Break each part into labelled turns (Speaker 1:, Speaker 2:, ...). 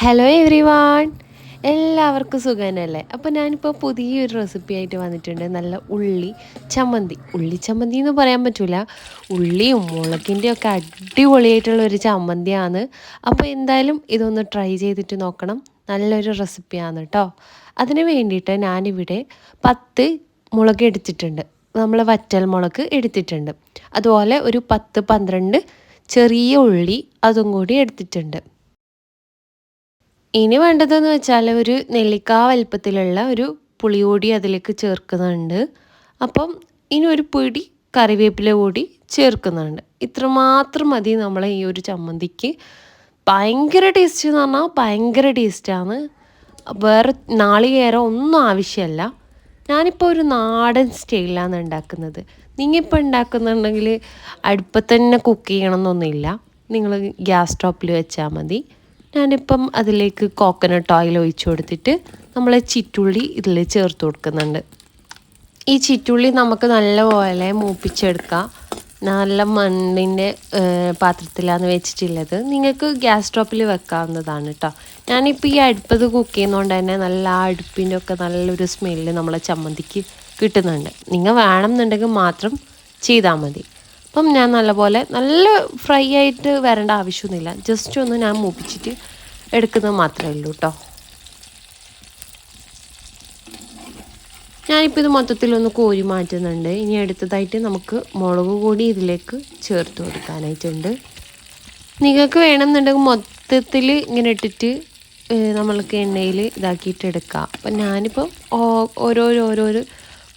Speaker 1: Hello every one എല്ലാവർക്കും സുഖനല്ലേ അപ്പോൾ ഞാനിപ്പോൾ പുതിയൊരു റെസിപ്പി ആയിട്ട് വന്നിട്ടുണ്ട്. നല്ല ഉള്ളി ചമ്മന്തി. ഉള്ളി ചമ്മന്തി എന്ന് പറയാൻ പറ്റില്ല ഉള്ളിയും മുളകിന്റെ ഒക്കെ അടിപൊളിയായിട്ടുള്ള ഒരു ചമ്മന്തിയാണ്. അപ്പോൾ എന്തായാലും ഇതൊന്ന് ട്രൈ ചെയ്തിട്ട് നോക്കണം. നല്ലൊരു റെസിപ്പിയാണ് കേട്ടോ അതിന് വേണ്ടിയിട്ട് ഞാനിവിടെ പത്ത് മുളക് എടുത്തിട്ടുണ്ട്. നമ്മൾ വറ്റൽ മുളക് എടുത്തിട്ടുണ്ട്. അതുപോലെ ഒരു പത്ത് പന്ത്രണ്ട് ചെറിയ ഉള്ളി അതും കൂടി എടുത്തിട്ടുണ്ട്. ഇനി വേണ്ടതെന്ന് വെച്ചാൽ ഒരു നെല്ലിക്ക വലിപ്പത്തിലുള്ള ഒരു പുളിയോടി അതിലേക്ക് ചേർക്കുന്നുണ്ട്. അപ്പം ഇനി ഒരു പിടി കറിവേപ്പില കൂടി ചേർക്കുന്നുണ്ട്. ഇത്രമാത്രം മതി നമ്മൾ ഈ ഒരു ചമ്മന്തിക്ക്. ഭയങ്കര ടേസ്റ്റ് എന്ന് പറഞ്ഞാൽ ഭയങ്കര ടേസ്റ്റാണ് വേറെ നാളികേരം ഒന്നും ആവശ്യമല്ല ഞാനിപ്പോൾ ഒരു നാടൻ സ്റ്റൈലാണ് ഉണ്ടാക്കുന്നത്. നിങ്ങിപ്പോൾ ഉണ്ടാക്കുന്നുണ്ടെങ്കിൽ അടുപ്പത്തന്നെ കുക്ക് ചെയ്യണമെന്നൊന്നുമില്ല. നിങ്ങൾ ഗ്യാസ് സ്റ്റോപ്പിൽ വെച്ചാൽ മതി. ഞാനിപ്പം അതിലേക്ക് കോക്കനട്ട് ഓയിൽ ഒഴിച്ചു കൊടുത്തിട്ട് നമ്മൾ ചിറ്റുള്ളി ഇതിൽ ചേർത്ത് കൊടുക്കുന്നുണ്ട്. ഈ ചിറ്റുള്ളി നമുക്ക് നല്ലപോലെ മൂപ്പിച്ചെടുക്കാം. നല്ല മണ്ണിന്റെ പാത്രത്തിലാണ് വെച്ചിട്ടുള്ളത്. നിങ്ങൾക്ക് ഗ്യാസ് സ്റ്റോപ്പിൽ വെക്കാവുന്നതാണ് കേട്ടോ ഞാനിപ്പോൾ ഈ അടുപ്പത് കുക്ക് ചെയ്യുന്നതുകൊണ്ട് തന്നെ നല്ല അടുപ്പിന്റെ ഒക്കെ നല്ലൊരു സ്മെല്ല് നമ്മളെ ചമ്മന്തിക്ക് കിട്ടുന്നുണ്ട്. നിങ്ങൾ വേണമെന്നുണ്ടെങ്കിൽ മാത്രം ചെയ്താൽ മതി. അപ്പം ഞാൻ നല്ലപോലെ നല്ല ഫ്രൈ ആയിട്ട് വരേണ്ട ആവശ്യമൊന്നുമില്ല. ജസ്റ്റ് ഒന്ന് ഞാൻ മൂപ്പിച്ചിട്ട് എടുക്കുന്നത് മാത്രമേ ഉള്ളൂ കേട്ടോ ഞാനിപ്പോൾ ഇത് മൊത്തത്തിലൊന്ന് കോരി മാറ്റുന്നുണ്ട്. ഇനി അടുത്തതായിട്ട് നമുക്ക് മുളക് കൂടി ഇതിലേക്ക് ചേർത്ത് കൊടുക്കാനായിട്ടുണ്ട്. നിങ്ങൾക്ക് വേണമെന്നുണ്ടെങ്കിൽ മൊത്തത്തിൽ ഇങ്ങനെ ഇട്ടിട്ട് നമ്മൾക്ക് എണ്ണയിൽ ഇതാക്കിയിട്ട് എടുക്കാം. അപ്പം ഞാനിപ്പം ഓരോരോ ഓരോരോ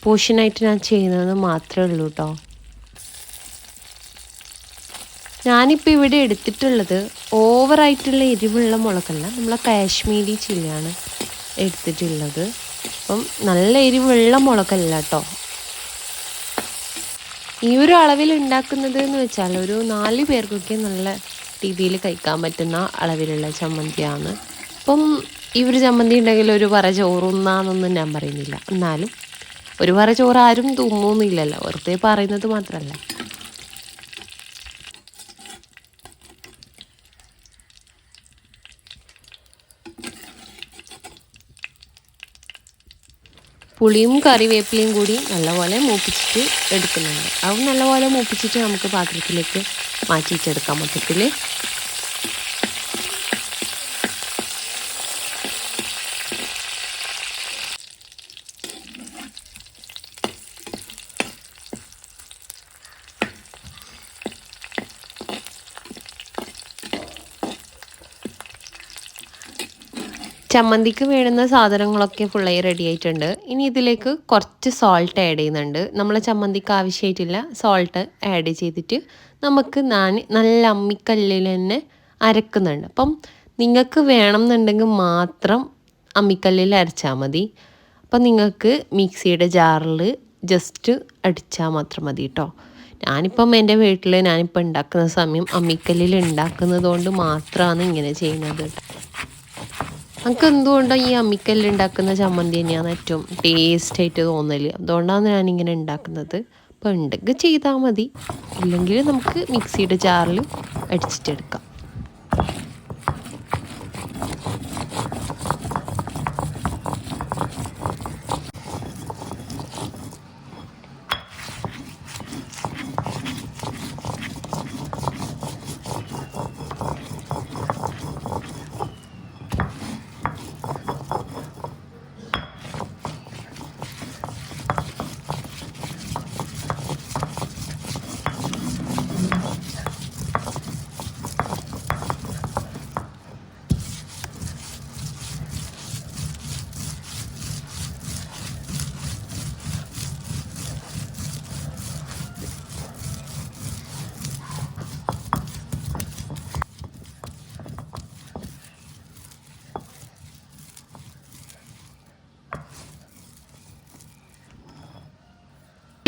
Speaker 1: പോർഷനായിട്ട് ഞാൻ ചെയ്യുന്നത് മാത്രമേ ഉള്ളൂ കേട്ടോ ഞാനിപ്പോൾ ഇവിടെ എടുത്തിട്ടുള്ളത് ഓവറായിട്ടുള്ള എരിവുള്ള മുളകല്ല. നമ്മളെ കാശ്മീരി ചില്ലിയാണ് എടുത്തിട്ടുള്ളത്. അപ്പം നല്ല എരിവുള്ള മുളകല്ല കേട്ടോ ഈ ഒരു അളവിൽ ഉണ്ടാക്കുന്നത് എന്ന് വെച്ചാൽ ഒരു നാല് പേർക്കൊക്കെ നല്ല രീതിയിൽ കഴിക്കാൻ പറ്റുന്ന അളവിലുള്ള ചമ്മന്തിയാണ്. അപ്പം ഈ ഒരു ചമ്മന്തി ഉണ്ടെങ്കിൽ ഒരു പറ ചോറുന്നാന്നൊന്നും ഞാൻ പറയുന്നില്ല. എന്നാലും ഒരു പറ ചോറ് ആരും തിന്നൊന്നുമില്ലല്ലോ വെറുതെ പറയുന്നത് മാത്രമല്ല പുളിയും കറിവേപ്പിലയും കൂടി നല്ലപോലെ മൂപ്പിച്ചിട്ട് എടുക്കുന്നുണ്ട്. അത് നല്ലപോലെ മൂപ്പിച്ചിട്ട് നമുക്ക് പാത്രത്തിലേക്ക് മാറ്റിയിട്ടെടുക്കാം മൊത്തത്തിൽ ചമ്മന്തിക്ക് വേണ്ടുന്ന സാധനങ്ങളൊക്കെ ഫുള്ളായി റെഡി ആയിട്ടുണ്ട്. ഇനി ഇതിലേക്ക് കുറച്ച് സോൾട്ട് ആഡ് ചെയ്യുന്നുണ്ട്. നമ്മൾ ചമ്മന്തിക്ക് ആവശ്യമായിട്ടില്ല സോൾട്ട് ആഡ് ചെയ്തിട്ട് നമുക്ക് ഞാൻ നല്ല അമ്മിക്കല്ലിൽ തന്നെ അരക്കുന്നുണ്ട്. അപ്പം നിങ്ങൾക്ക് വേണം എന്നുണ്ടെങ്കിൽ മാത്രം അമ്മിക്കല്ലിൽ അരച്ചാൽ മതി. അപ്പം നിങ്ങൾക്ക് മിക്സിയുടെ ജാറിൽ ജസ്റ്റ് അടിച്ചാൽ മാത്രം മതി കേട്ടോ ഞാനിപ്പം എന്റെ വീട്ടിൽ ഞാനിപ്പോൾ ഉണ്ടാക്കുന്ന സമയം അമ്മിക്കല്ലിൽ ഉണ്ടാക്കുന്നത് കൊണ്ട് മാത്രമാണ് ഇങ്ങനെ ചെയ്യുന്നത്. നമുക്ക് എന്തുകൊണ്ടാണ് ഈ അമ്മിക്കല്ല് ഉണ്ടാക്കുന്ന ചമ്മന്തി തന്നെയാണ് ഏറ്റവും ടേസ്റ്റ് ആയിട്ട് തോന്നൽ? അതുകൊണ്ടാണ് ഞാനിങ്ങനെ ഉണ്ടാക്കുന്നത് അപ്പോൾ ഉണ്ടെങ്കിൽ ചെയ്താൽ മതി. ഇല്ലെങ്കിൽ നമുക്ക് മിക്സിയുടെ ജാറിൽ അടിച്ചിട്ടെടുക്കാം.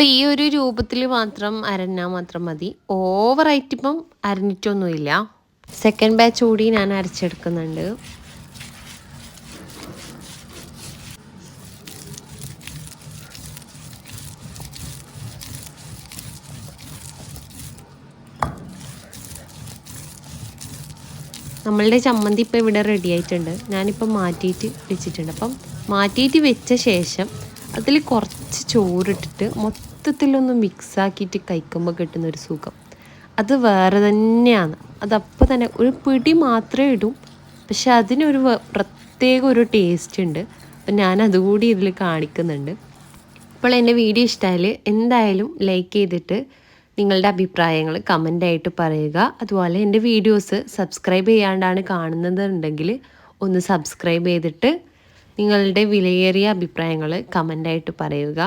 Speaker 1: ഈ ഒരു രൂപത്തിൽ മാത്രം അരഞ്ഞാൽ മാത്രം മതി. ഓവറായിട്ട് ഇപ്പം അരഞ്ഞിട്ടൊന്നുമില്ല. സെക്കൻഡ് ബാച്ച് കൂടി ഞാൻ അരച്ചെടുക്കുന്നുണ്ട്. നമ്മളുടെ ചമ്മന്തി ഇപ്പോൾ ഇവിടെ റെഡി ആയിട്ടുണ്ട്. ഞാനിപ്പോൾ മാറ്റിയിട്ട് വെച്ചിട്ടുണ്ട്. അപ്പം മാറ്റിയിട്ട് വെച്ച ശേഷം അതിൽ കുറച്ച് ചോറിട്ടിട്ട് മൊത്തത്തിലൊന്ന് മിക്സാക്കിയിട്ട് കഴിക്കുമ്പോൾ കിട്ടുന്ന ഒരു സുഖം. അത് വേറെ തന്നെയാണ്. അതപ്പോൾ തന്നെ ഒരു പിടി മാത്രമേ ഇടും. പക്ഷെ അതിനൊരു പ്രത്യേക ഒരു ടേസ്റ്റ് ഉണ്ട്. അപ്പം ഞാൻ അതുകൂടി ഇതിൽ കാണിക്കുന്നുണ്ട്. അപ്പോൾ എന്റെ വീഡിയോ ഇഷ്ടമായാൽ എന്തായാലും ലൈക്ക് ചെയ്തിട്ട് നിങ്ങളുടെ അഭിപ്രായങ്ങൾ കമന്റായിട്ട് പറയുക. അതുപോലെ എന്റെ വീഡിയോസ് സബ്സ്ക്രൈബ് ചെയ്യാണ്ടാണ് കാണുന്നതുണ്ടെങ്കിൽ ഒന്ന് സബ്സ്ക്രൈബ് ചെയ്തിട്ട് നിങ്ങളുടെ വിലയേറിയ അഭിപ്രായങ്ങൾ കമന്റായിട്ട് പറയുക.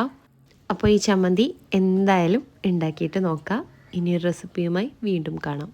Speaker 1: അപ്പോൾ ഈ ചമ്മന്തി എന്തായാലും ഉണ്ടാക്കിയിട്ട് നോക്കാം. ഇനിയൊരു റെസിപ്പിയുമായി വീണ്ടും കാണാം.